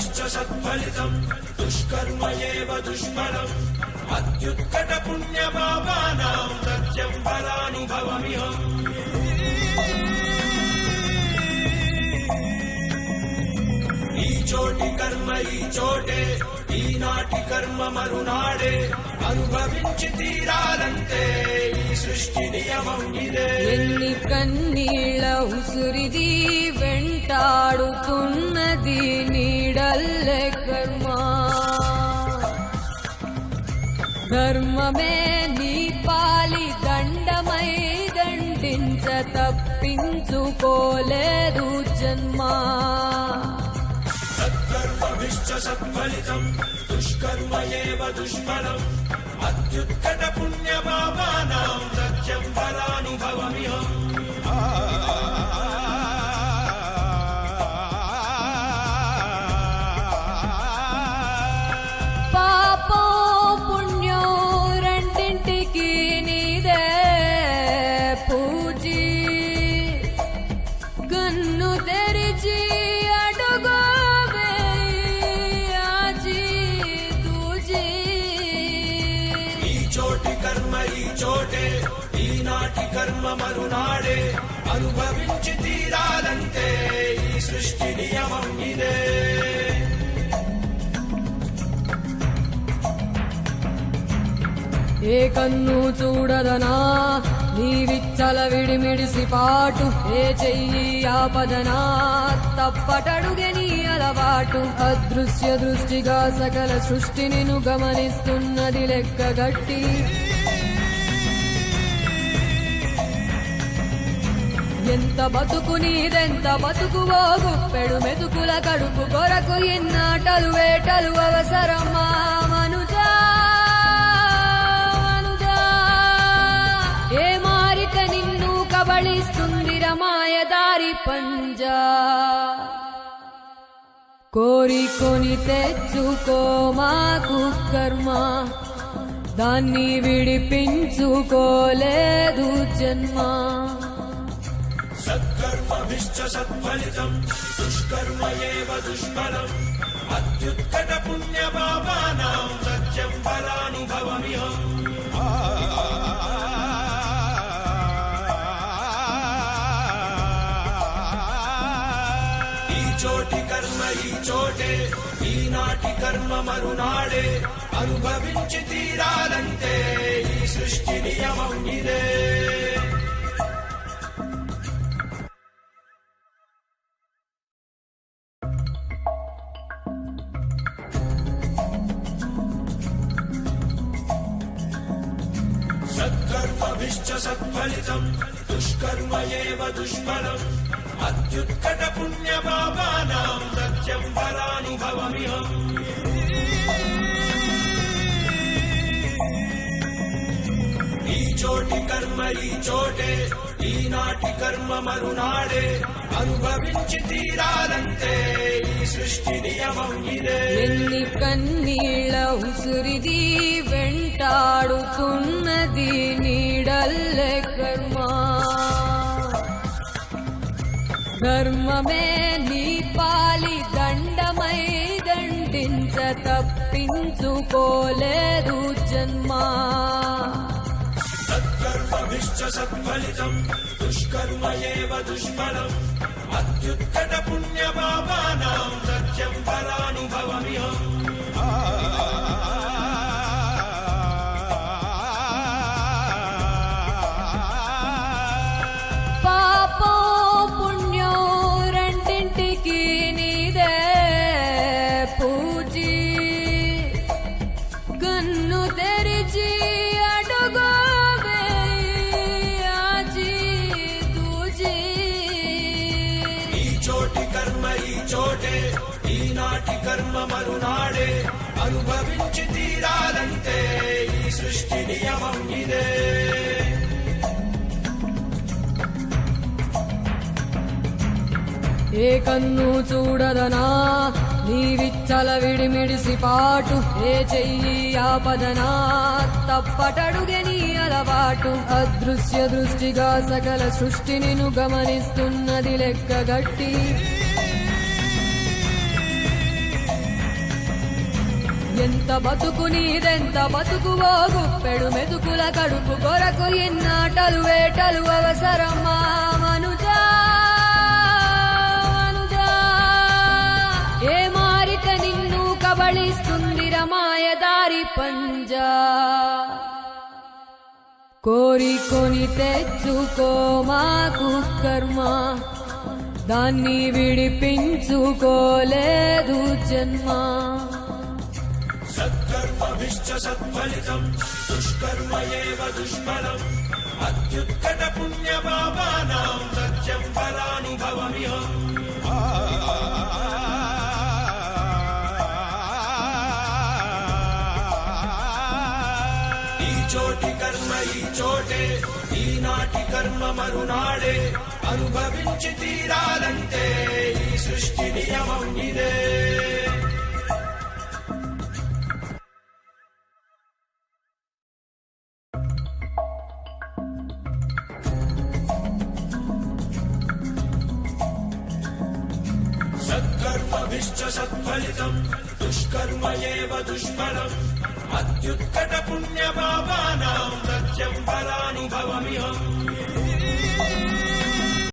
సత్కర్మభిశ్చ సత్ఫలితం దుష్కర్మ ఏవ దుష్ఫలం. అత్యుత్కట పుణ్య పాపానాం సత్యం ఫలానుభవమిహం. ఈ చోటి కర్మ ఈ చోటే ఈనాటి కర్మ మరునాడే. అనుభవించి తీరాలంటే ఈ సృష్టి నియమం ఇదే. ఎన్ని కన్నీళ్ళ ఉసురిది వెంటాడుతున్నది నీడల్లే కర్మ ధర్మమే నీ పాలి దండమై దండించ తప్పించుకోలేదు జన్మ సత్కర్మభిశ్చ సత్ఫలితం దుష్కర్మ ఏవ దుష్ఫలం అత్యుత్కట పుణ్య చోటే ఈనాటి కర్మ మరునాడే అనుభవించి తీరాలంటే ఈ సృష్టి నియమం ఇదే. ఏ కన్ను చూడదనా నీ విచ్చల విడిమిడిసి పాటు ఏ చెయ్యి ఆపదనా తప్పటడుగే నీ అలవాటు. అదృశ్య దృష్టిగా సకల సృష్టిని గమనిస్తున్నది లెక్కగట్టి ఎంత బతుకు నీదెంత బతుకువో గుప్పెడు మెతుకుల కడుపు కొరకు ఇన్నాటలు వేటలు అవసరమా? మనుజా మనుజా ఏ మారిక నిన్ను కబళిస్తుంది రమాయదారి పంజా? కోరికొని తెచ్చుకో మాకు కర్మ దాన్ని విడిపించుకోలేదు జన్మ. సత్కర్మభిశ్చ సత్ఫలితం దుష్కర్మ ఏవ దుష్ఫలం అత్యుత్కట పుణ్య పాపానాం సత్యం ఫలానుభవమిహం. ఈ చోటి కర్మ ఈ చోటే ఈనాటి కర్మ మరునాడే. అనుభవించి తీరాలంటే ఈ సృష్టి నియమం ఇదే. సత్కర్మభిశ్చ సత్ఫలితం దుష్కర్మ ఏవ దుష్ఫలం అత్యుత్కట పుణ్య పాపానాం సత్యం ఫలానుభవమిహం. ఈ చోటి కర్మ ఈ చోటే ఈనాటి కర్మ మరునాడే అనుభవించి తీరాలంటే ఈ సృష్టి నియమం ఇదే. ఎన్ని కన్నీళ్ళ ఉసురిది వెంటాడు ధర్మమే నీ పాలి దండమై దండించ తప్పించుకోలేదు జన్మ. సత్కర్మభిశ్చ సత్ఫలితం దుష్కర్మ ఏవ దుష్ఫలం అత్యుత్త మరునాడే అనుభవించి తీరాలంటే ఈ సృష్టి నియమం ఇదే. ఏ కన్ను చూడదనా? నీ విచ్చల విడిమిడిసి పాటు ఏ చెయ్యి ఆపదనా? తప్పటడుగే నీ అలవాటు. అదృశ్య దృష్టిగా సకల సృష్టిని గమనిస్తున్నది లెక్కగట్టి ఎంత బతుకు నీదెంత బతుకువో గుప్పెడు మెతుకుల కడుపు కొరకు ఇన్నాటలు వేటలు అవసరమా? మనుజా మనుజా ఏ మారిక నిన్ను కబళిస్తుంది రమాయదారి పంజా? కోరికొని తెచ్చుకో మాకు కర్మ దాన్ని విడిపించుకోలేదు జన్మ. సత్కర్మభిశ్చ సత్ఫలితం దుష్కర్మ ఏవ దుష్ఫలం అత్యుత్కట పుణ్య పాపానాం సత్యం ఫలానుభవమిహం ఈ చోటి కర్మ ఈ చోటే ఈనాటి కర్మ మరునాడే. అనుభవించి తీరాలంటే ఈ సృష్టి నియమం ఇదే. ఫలిశ్చ సత్ఫలితం దుష్కర్మ ఏవ దుష్ఫలం అత్యుత్కట పుణ్య పాపానాం సత్యం ఫలానుభవమిహం